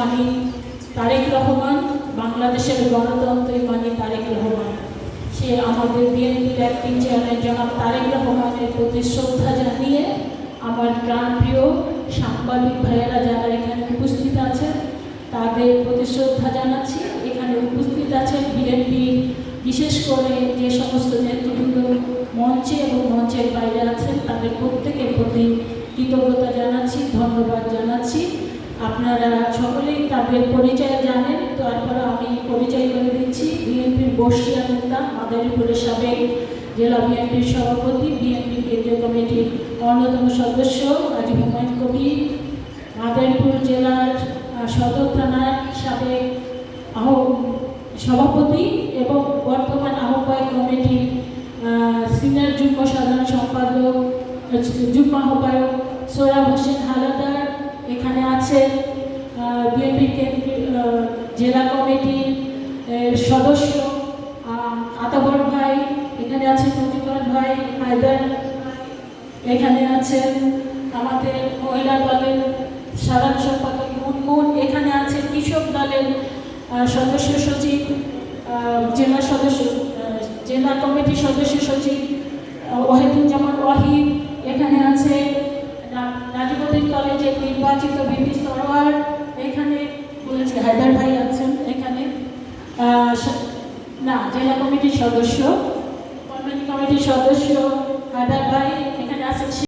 মানি তারেক রহমান, বাংলাদেশের গণতন্ত্রের মানি তারেক রহমান। সে আমাদের বিএনপির অ্যাক্টিং চেয়ারম্যান জনাব তারেক রহমানের প্রতি শ্রদ্ধা জানিয়ে আমার প্রাণপ্রিয় সাংবাদিক ভাইয়েরা যারা এখানে উপস্থিত আছেন, তাদের প্রতি শ্রদ্ধা জানাচ্ছি। এখানে উপস্থিত আছেন বিএনপি, বিশেষ করে যে সমস্ত নেতৃবৃন্দ মঞ্চে এবং মঞ্চের বাইরে আছেন, তাদের প্রত্যেকের প্রতি কৃতজ্ঞতা জানাচ্ছি, ধন্যবাদ জানাচ্ছি। আপনারা সকলেই তাদের পরিচয় জানেন। তারপরে আমি পরিচয় করে দিচ্ছি, বিএনপির বর্ষিয়া নেতা, মাদারীপুরের সাবেক জেলা বিএনপির সভাপতি, বিএনপি কেন্দ্রীয় কমিটির অন্যতম সদস্য কাজী হুমায়ুন কবির, মাদারীপুর জেলার সদর থানার সাবেক আহ সভাপতি এবং বর্তমান আহ্বায়ক কমিটির সিনিয়র যুগ্ম সাধারণ সম্পাদক, যুগ্ম আহ্বায়ক সোহরাব হোসেন বিএনপি কেন্দ্রীয় জেলা কমিটির সদস্য আতাবর ভাই, এখানে আছেন মজিবর ভাই, হায়দার এখানে আছেন আমাদের মহিলা দলের সাধারণ সম্পাদক মুনমুন, এখানে আছেন কৃষক দলের সদস্য সচিব জেলা সদস্য জেলা কমিটির সদস্য সচিব ওয়াহিদুজ্জামান ওয়াহিদ, এখানে আছে নাজিবুদ্দিন কলেজের নির্বাচিত বিপি সরোয়ার এখানে বলেছি হায়দার ভাই আছেন এখানে। না জেলা কমিটির সদস্য কমিটির সদস্য হায়দার ভাই